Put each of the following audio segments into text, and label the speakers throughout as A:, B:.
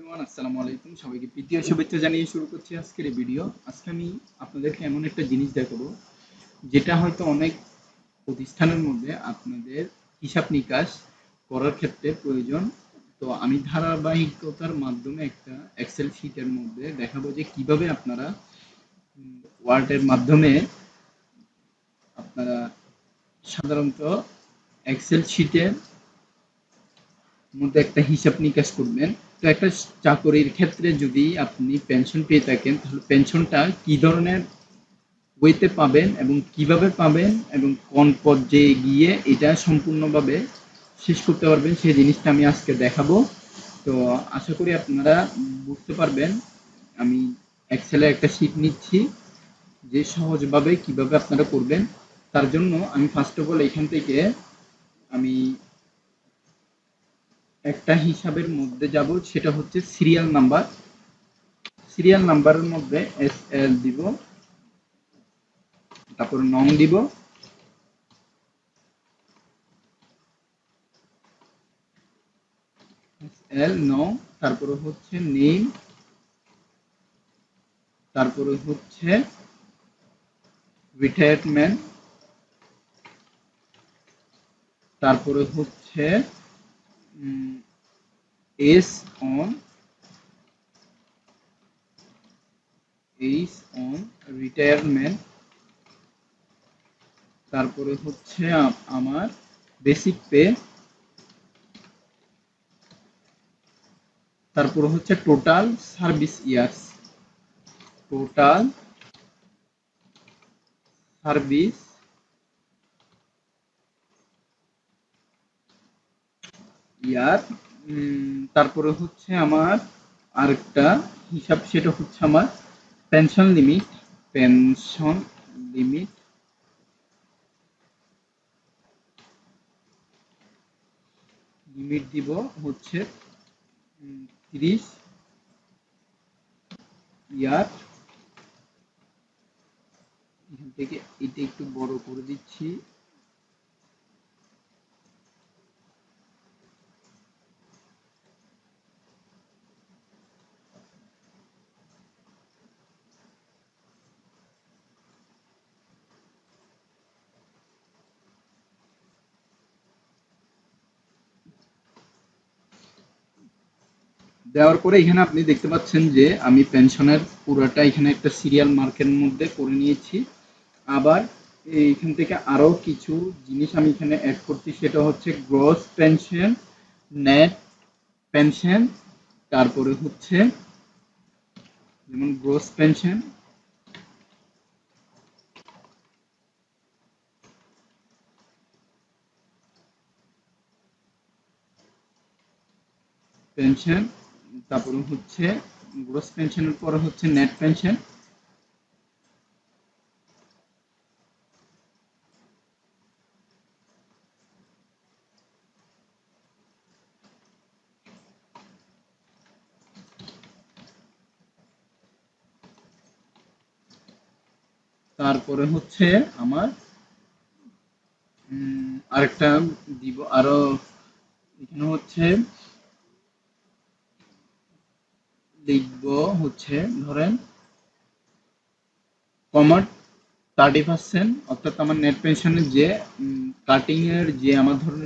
A: আসসালামু আলাইকুম। সবাইকে শুভেচ্ছা জানিয়ে শুরু করছি আজকের এই ভিডিও আজকে আমি আপনাদেরকে এমন একটা জিনিস দেখাবো, যেটা হয়তো অনেক প্রতিষ্ঠানের মধ্যে আপনাদের হিসাব নিকাশ করার ক্ষেত্রে প্রয়োজন। তো আমি ধারাবাহিকতার মাধ্যমে একটা এক্সেল শিটের মধ্যে দেখাবো যে কীভাবে আপনারা ওয়ার্ডের মাধ্যমে আপনারা সাধারণত এক্সেল শিটের মধ্যে একটা হিসাব নিকাশ করবেন। তো একটা চাকরির ক্ষেত্রে যদি আপনি পেনশন পেয়ে থাকেন, তাহলে পেনশনটা কি ধরনের ওয়েতে পাবেন এবং কীভাবে পাবেন এবং কোন পর্যায়ে গিয়ে এটা সম্পূর্ণভাবে শেষ করতে পারবেন, সেই জিনিসটা আমি আজকে দেখাবো। তো আশা করি আপনারা বুঝতে পারবেন। আমি এক্সেলে একটা শিট নিচ্ছি যে সহজভাবে কীভাবে আপনারা করবেন। তার জন্য আমি ফার্স্ট অফ অল এখান থেকে আমি একটা হিসাবের মধ্যে যাব, সেটা হচ্ছে সিরিয়াল নাম্বার সিরিয়াল নাম্বারের মধ্যে এস এল দিব, তারপর নং দিব। এল নং, তারপরে হচ্ছে নেম তারপরে হচ্ছে রিটায়ারমেন্ট তারপরে হচ্ছে as on age on retirement তারপরে হচ্ছে আমার বেসিক পে তারপরে হচ্ছে total service years total service year তারপরে হচ্ছে আমার আরেকটা হিসাব, সেটা হচ্ছে আমার pension limit pension limit limit দিব হচ্ছে তিরিশ ইয়ার। এখান থেকে এটা একটু বড় করে দিচ্ছি। দেওয়ার পরে এখানে আপনি দেখতে পাচ্ছেন যে আমি পেনশনের পুরোটা এখানে একটা সিরিয়াল মার্কের মধ্যে করে নিয়েছি। আবার এইখান থেকে আরও কিছু জিনিস আমি এখানে অ্যাড করছি, সেটা হচ্ছে গ্রস পেনশন নেট পেনশন তারপরে হচ্ছে যেমন গ্রোস পেনশন পেনশন তারপরে হচ্ছে গ্রোস পেনশনের পরে হচ্ছে নেট পেনশন তারপরে হচ্ছে আমার আরেকটা দিব, আরও এখানে হচ্ছে লিখব হচ্ছে, ধরেন কমার থার্টি পার্সেন্ট অর্থাৎ আমার নেট পেনশনের যে কাটিং এর যে আমার ধরুন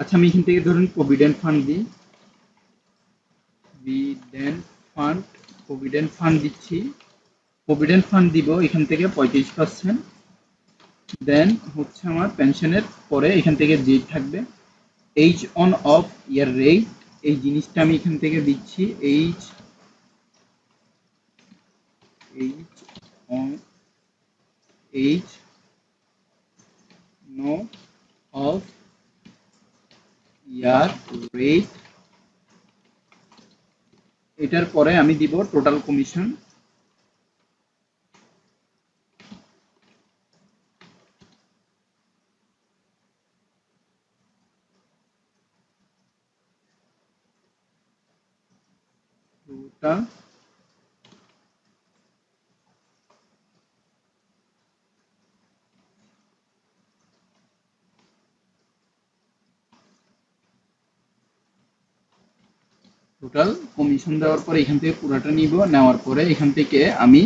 A: আচ্ছা আমি এখান থেকে ধরুন প্রভিডেন্ট ফান্ড দিই। প্রভিডেন্ট ফান্ড প্রভিডেন্ট ফান্ড দিচ্ছি। প্রভিডেন্ট ফান্ড দিব এখান থেকে পঁয়ত্রিশ পার্সেন্ট দেন হচ্ছে আমার পেনশনের পরে এখান থেকে যে থাকবে। H on of year rate এই জিনিসটা আমি এখান থেকে দিচ্ছি H H on H no of year rate এটার পরে আমি দিব total commission total total commission দেওয়ার পরে এখান থেকে পুরোটা নিব, নেওয়ার পরে এখান থেকে আমি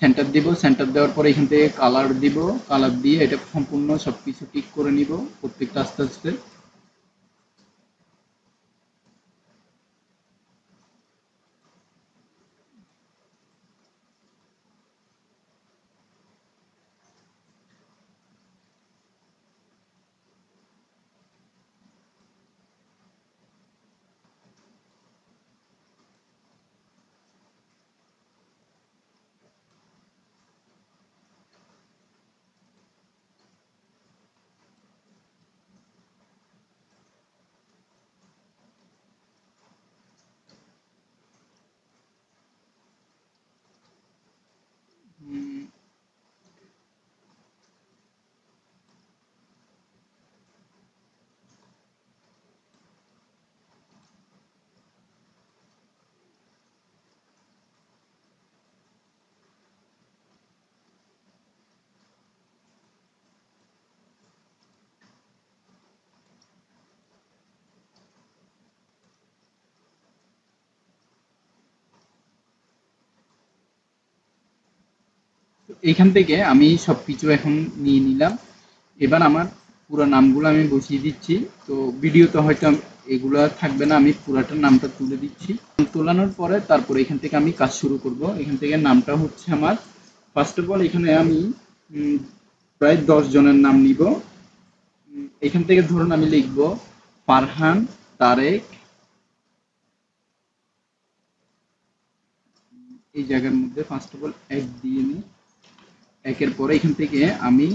A: সেন্টার দিব সেন্টার দেওয়ার পরে এখান থেকে কালার দিব কালার দিয়ে এটা সম্পূর্ণ সব কিছু ঠিক করে নিব প্রত্যেকটা আস্তে আস্তে। এখান থেকে আমি সবকিছু এখন নিয়ে নিলাম। এবার আমার পুরো নামগুলো আমি বসিয়ে দিচ্ছি। তো ভিডিওতে হয়তো এগুলো থাকবে না, আমি পুরাটার নামটা তুলে দিচ্ছি। তোলানোর পরে তারপরে এখান থেকে আমি কাজ শুরু করব। এখান থেকে নামটা হচ্ছে আমার ফার্স্ট অফ অল এখানে আমি প্রায় দশ জনের নাম নিব। এখান থেকে ধরুন আমি লিখব ফারহান, তারেক, এই জায়গার মধ্যে ফার্স্ট অফ অল এক দিয়ে নিই একের পরে এখান থেকে আমি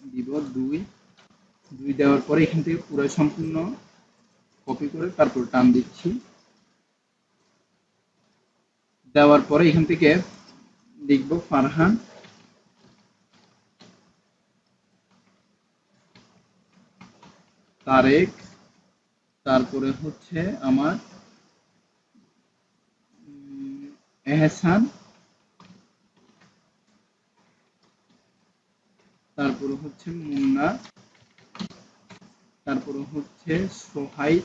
A: দিব দুই। দুই দেওয়ার পরে এখান থেকে পুরো সম্পূর্ণ কপি করে তারপর টান দিচ্ছি। দেওয়ার পরে এখান থেকে লিখব ফারহান। তারেক। তারপরে হচ্ছে আমার এহসান। তারপরে হচ্ছে মুন্না, তারপরে হচ্ছে সোহাইব,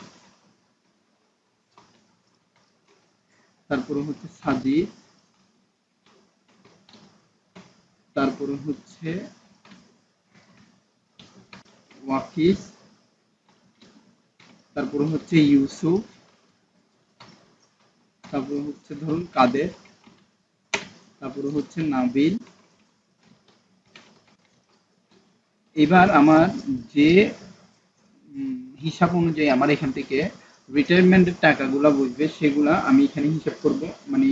A: তারপরে হচ্ছে সাজিদ তারপরে হচ্ছে ওয়াকিস, তারপরে হচ্ছে ইউসুফ, তারপরে হচ্ছে ধরুন কাদের, তারপরে হচ্ছে নাবিল এবার আমার যে হিসাব অনুযায়ী আমার এখান থেকে রিটায়ারমেন্টের টাকাগুলো বুঝবে সেগুলা আমি এখানে হিসাব করব। মানে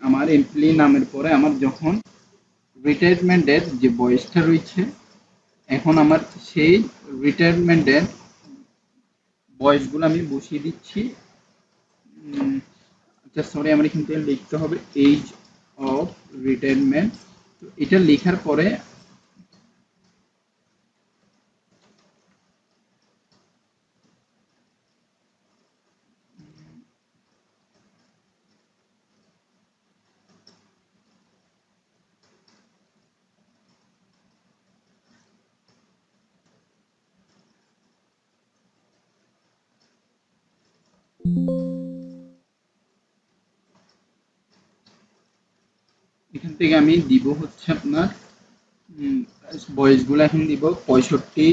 A: আমার এমপ্লয়ি নামের পরে আমার যখন রিটায়ারমেন্টের যে বয়সটা রয়েছে, এখন আমার সেই রিটায়ারমেন্টের বয়সগুলো আমি বসিয়ে দিচ্ছি। আচ্ছা সরি আমার এখান থেকে লিখতে হবে এইজ অফ রিটায়ারমেন্ট তো এটা লেখার পরে এখান থেকে আমি দিব হচ্ছে আপনার বয়সগুলো এখন দিব পঁয়ষট্টি,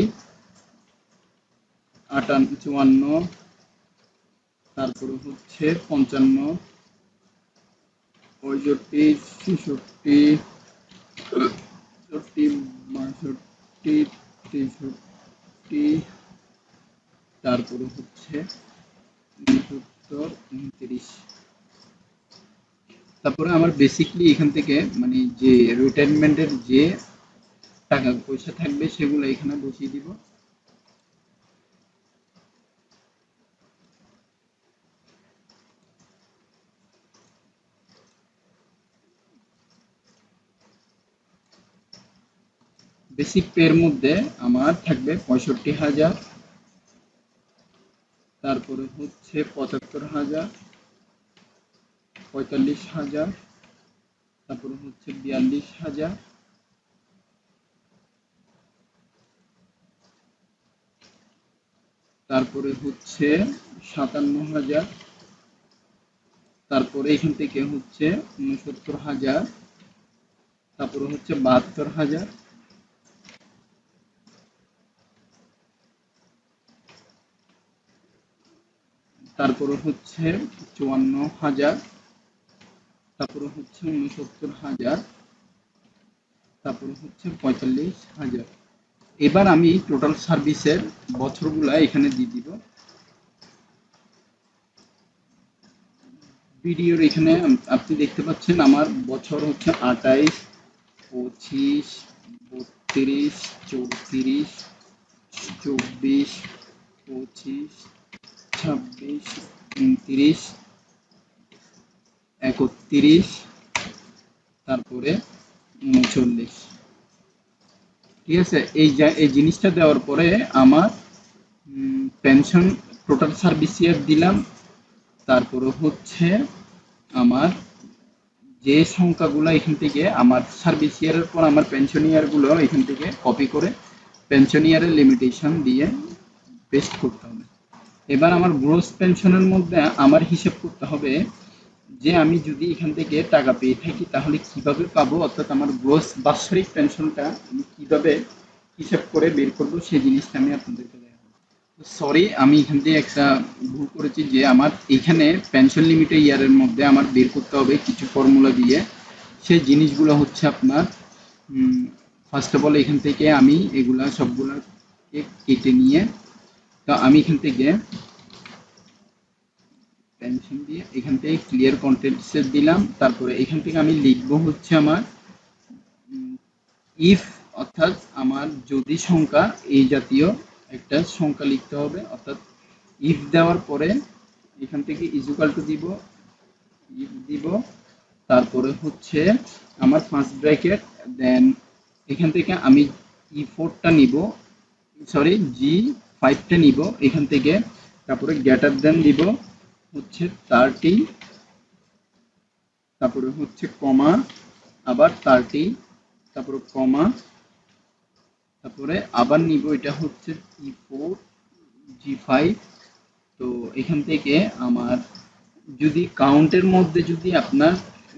A: আটান্ন চুয়ান্ন তারপরে হচ্ছে পঞ্চান্ন, পঁয়ষট্টি, ছেষট্টি, চৌষট্টি, বাষট্টি, তেষট্টি, তারপরে হচ্ছে উনসত্তর, উনত্রিশ। তারপরে আমার বেসিকলি এখান থেকে মানে যে রিটায়ারমেন্টের যে টাকা পয়সা থাকবে সেগুলো এখানে বসিয়ে দিব। বেসিক পের মধ্যে আমার থাকবে পঁয়ষট্টি হাজার, তারপরে হচ্ছে পঁচাত্তর হাজার পঁয়তাল্লিশ হাজার, তারপরে হচ্ছে বিয়াল্লিশ হাজার। তারপরে হচ্ছে সাতান্ন হাজার। তারপরে এখান থেকে হচ্ছে উনসত্তর হাজার। তারপরে হচ্ছে বাহাত্তর হাজার। তারপরে হচ্ছে চুয়ান্ন হাজার। তারপরে হচ্ছে উনসত্তর হাজার, তারপরে হচ্ছে পঁয়তাল্লিশ হাজার। এবার আমি টোটাল সার্ভিসের বছরগুলা এখানে দিয়ে দিব। ভিডিওর এখানে আপনি দেখতে পাচ্ছেন আমার বছর হচ্ছে আঠাইশ পঁচিশ, বত্রিশ, চৌত্রিশ, চব্বিশ, পঁচিশ, ছাব্বিশ, উনত্রিশ একত্রিশ, তারপরে উনচল্লিশ। ঠিক আছে? এই এই জিনিসটা দেওয়ার পরে আমার পেনশন টোটাল সার্ভিস ইয়ার দিলাম। তারপরে হচ্ছে আমার যে সংখ্যাগুলো এখান থেকে, আমার সার্ভিস ইয়ারের পর আমার পেনশন ইয়ারগুলো এখান থেকে কপি করে পেনশন ইয়ারের লিমিটেশন দিয়ে পেস্ট করতে হবে। এবার আমার গ্রোস পেনশনের মধ্যে আমার হিসাব করতে হবে যে আমি যদি এখান থেকে টাকা পেয়ে থাকি, তাহলে কীভাবে পাবো? অর্থাৎ আমার গ্রোস বাৎসরিক পেনশনটা আমি কীভাবে হিসাব করে বের করব? সেই জিনিসটা আমি আপনাদেরকে দেখাবো। সরি আমি এখান থেকে একটা ভুল করেছি যে আমার এখানে পেনশন লিমিটেড ইয়ারের মধ্যে আমার বের করতে হবে কিছু ফর্মুলা দিয়ে। সেই জিনিসগুলো হচ্ছে আপনার ফার্স্ট অফ অল এখান থেকে আমি এগুলা সবগুলাকে কেটে নিয়ে, তো আমি এখান থেকে এখান থেকে ক্লিয়ার কন্টেন্টসের দিলাম। তারপরে এখান থেকে আমি লিখব হচ্ছে আমার ইফ অর্থাৎ আমার যদি সংখ্যা, এই জাতীয় একটা সংখ্যা লিখতে হবে। অর্থাৎ ইফ দেওয়ার পরে এখান থেকে ইজুকাল টু দিব ইফ দিব। তারপরে হচ্ছে আমার ফার্স্ট ব্র্যাকেট দেন এখান থেকে আমি ই ফোরটা নিব সরি জি ফাইভটা নিব। এখান থেকে তারপরে গ্যাটার দেন দিব। হচ্ছে থার্টি তারপরে হচ্ছে কমা আবার থার্টি তারপরে কমা তারপরে আবার নিব, এটা হচ্ছে ই ফোর জি ফাইভ তো এখান থেকে আমার যদি কাউন্টের মধ্যে যদি আপনার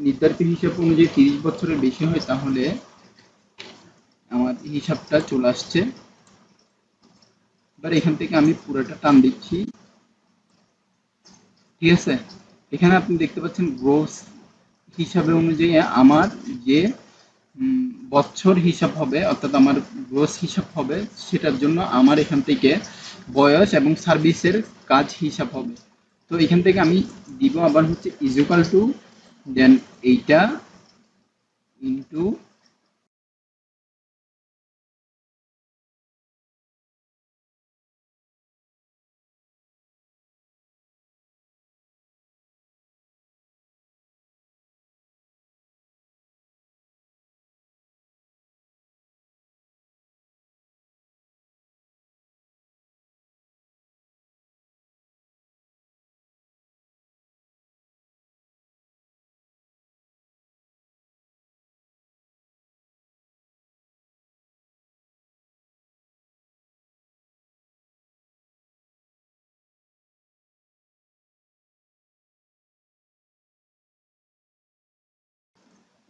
A: নির্ধারিত হিসাব অনুযায়ী তিরিশ বছরের বেশি হয়, তাহলে আমার হিসাবটা চলে আসছে। এবার এখান থেকে আমি পুরোটা টান দিচ্ছি। ঠিক আছে এখানে আপনি দেখতে পাচ্ছেন গ্রোস হিসাবে অনুযায়ী আমার যে বছর হিসাব হবে, অর্থাৎ আমার গ্রোস হিসাব হবে, সেটার জন্য আমার এখান থেকে বয়স এবং সার্ভিসের কাজ হিসাব হবে। তো এখান থেকে আমি দিব আবার হচ্ছে ইজুকাল টু দেন এইটা ইন্টু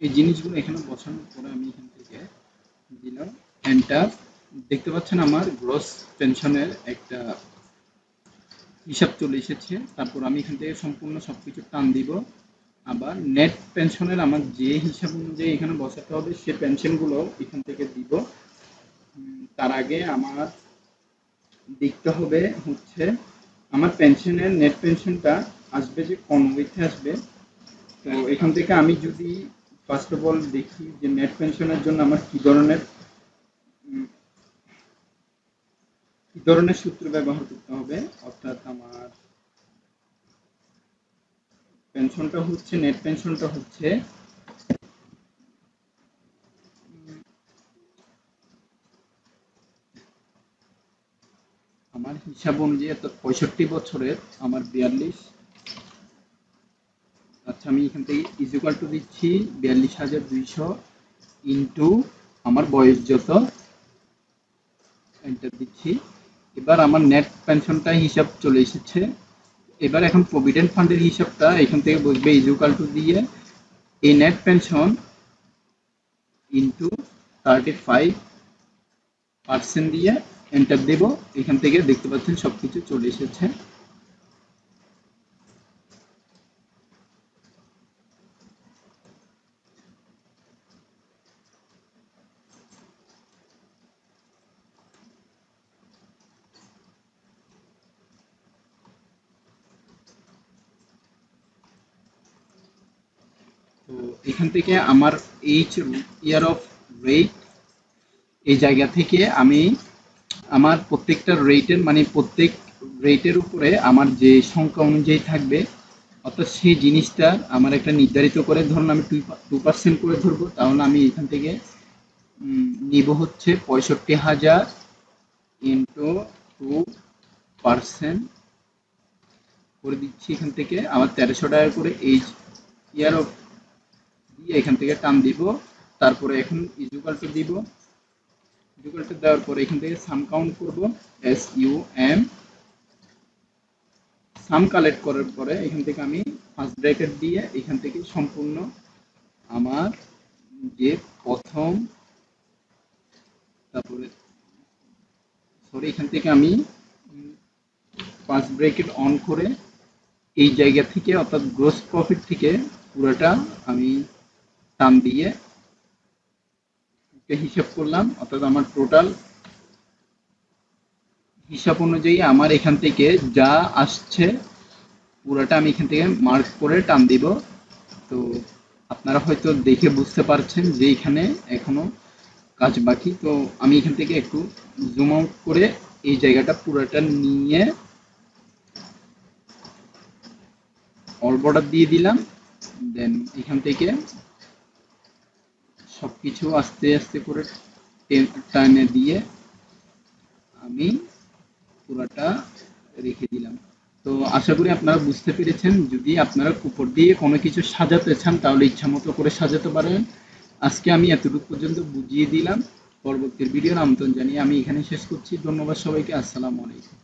A: এই জিনিসগুলো এখানে বসানোর পরে আমি এখান থেকে দিলাম। এন্টার দেখতে পাচ্ছেন আমার গ্রস পেনশনের একটা হিসাব চলে এসেছে। তারপর আমি এখান থেকে সম্পূর্ণ সব কিছু টান দিব। আবার নেট পেনশনের আমার যে হিসাব অনুযায়ী এখানে বসাতে হবে, সে পেনশনগুলো এখান থেকে দিব। তার আগে আমার দেখতে হবে হচ্ছে আমার পেনশনের নেট পেনশনটা আসবে যে কনওয়েতে আসবে। তো এখান থেকে আমি যদি ফার্স্ট অফ অল দেখি যে নেট পেনশনের জন্য আমার কি ধরনের কি ধরনের সূত্র ব্যবহার করতে হবে? অর্থাৎ আমার পেনশনটা হচ্ছে নেট পেনশনটা হচ্ছে, আমার হিসাব অনুযায়ী পঁয়ষট্টি বছরের আমার বিয়াল্লিশ আচ্ছা আমি এখান থেকে ইজুকাল টু দিচ্ছি বিয়াল্লিশ হাজার দুইশো ইন্টু আমার বয়স যত। এন্টার দিচ্ছি। এবার আমার নেট পেনশনটা হিসাব চলে এসেছে। এবার এখন প্রভিডেন্ট ফান্ডের হিসাবটা এখান থেকে বসবে ইজুকাল টু দিয়ে এই net pension into thirty five percent দিয়ে এন্টার দেব। এখান থেকে দেখতে পাচ্ছেন সবকিছু চলে এসেছে। তো এখান থেকে আমার এইচ ইয়ার অফ রেট এই জায়গা থেকে আমি আমার প্রত্যেকটা রেটের মানে প্রত্যেক রেটের উপরে আমার যে সংখ্যা অনুযায়ী থাকবে, অর্থাৎ সেই জিনিসটা আমার একটা নির্ধারিত করে ধরুন আমি টু পার্সেন্ট করে ধরবো, তাহলে আমি এখান থেকে নিব হচ্ছে পঁয়ষট্টি হাজার ইন্টু টু পার্সেন্ট করে দিচ্ছি এখান থেকে আমার তেরোশো টাকা করে এইচ ইয়ার অফ দিয়ে এখান থেকে টান দিব, তারপরে এখন ইজুকালটা দিব। ইজুকালটা দেওয়ার পরে এখান থেকে সাম কাউন্ট করব S U M sum collect করার পরে এখান থেকে আমি ফার্স্ট ব্র্যাকেট দিয়ে এখান থেকে সম্পূর্ণ আমার যে প্রথম, তারপরে সরি এখান থেকে আমি পাঁচ ব্রেকেট অন করে এই জায়গা থেকে, অর্থাৎ গ্রোস প্রফিট থেকে পুরোটা আমি টান দিয়ে হিসাব করলাম, অর্থাৎ আমার টোটাল হিসাব অনুযায়ী আমার এখান থেকে যা আসছে, পুরোটা আমি এখান থেকে মার্ক করে টান দিব। তো আপনারা হয়তো দেখে বুঝতে পারছেন যে এখানে এখনও কাজ বাকি। তো আমি এখান থেকে একটু জুম আউট করে এই জায়গাটা পুরোটা নিয়ে অল বর্ডার দিয়ে দিলাম। দেন এখান থেকে সবকিছু আস্তে আস্তে করে টানে দিয়ে আমি পুরোটা রেখে দিলাম। তো আশা করি আপনারা বুঝতে পেরেছেন। যদি আপনারা উপর দিয়ে কোনো কিছু সাজাতে চান, তাহলে ইচ্ছা মতো করে সাজাতে পারেন। আজকে আমি এতটুকু পর্যন্ত বুঝিয়ে দিলাম। পরবর্তী ভিডিওর আমন্ত্রণ জানিয়ে আমি এখানে শেষ করছি। ধন্যবাদ সবাইকে। আসসালামু আলাইকুম।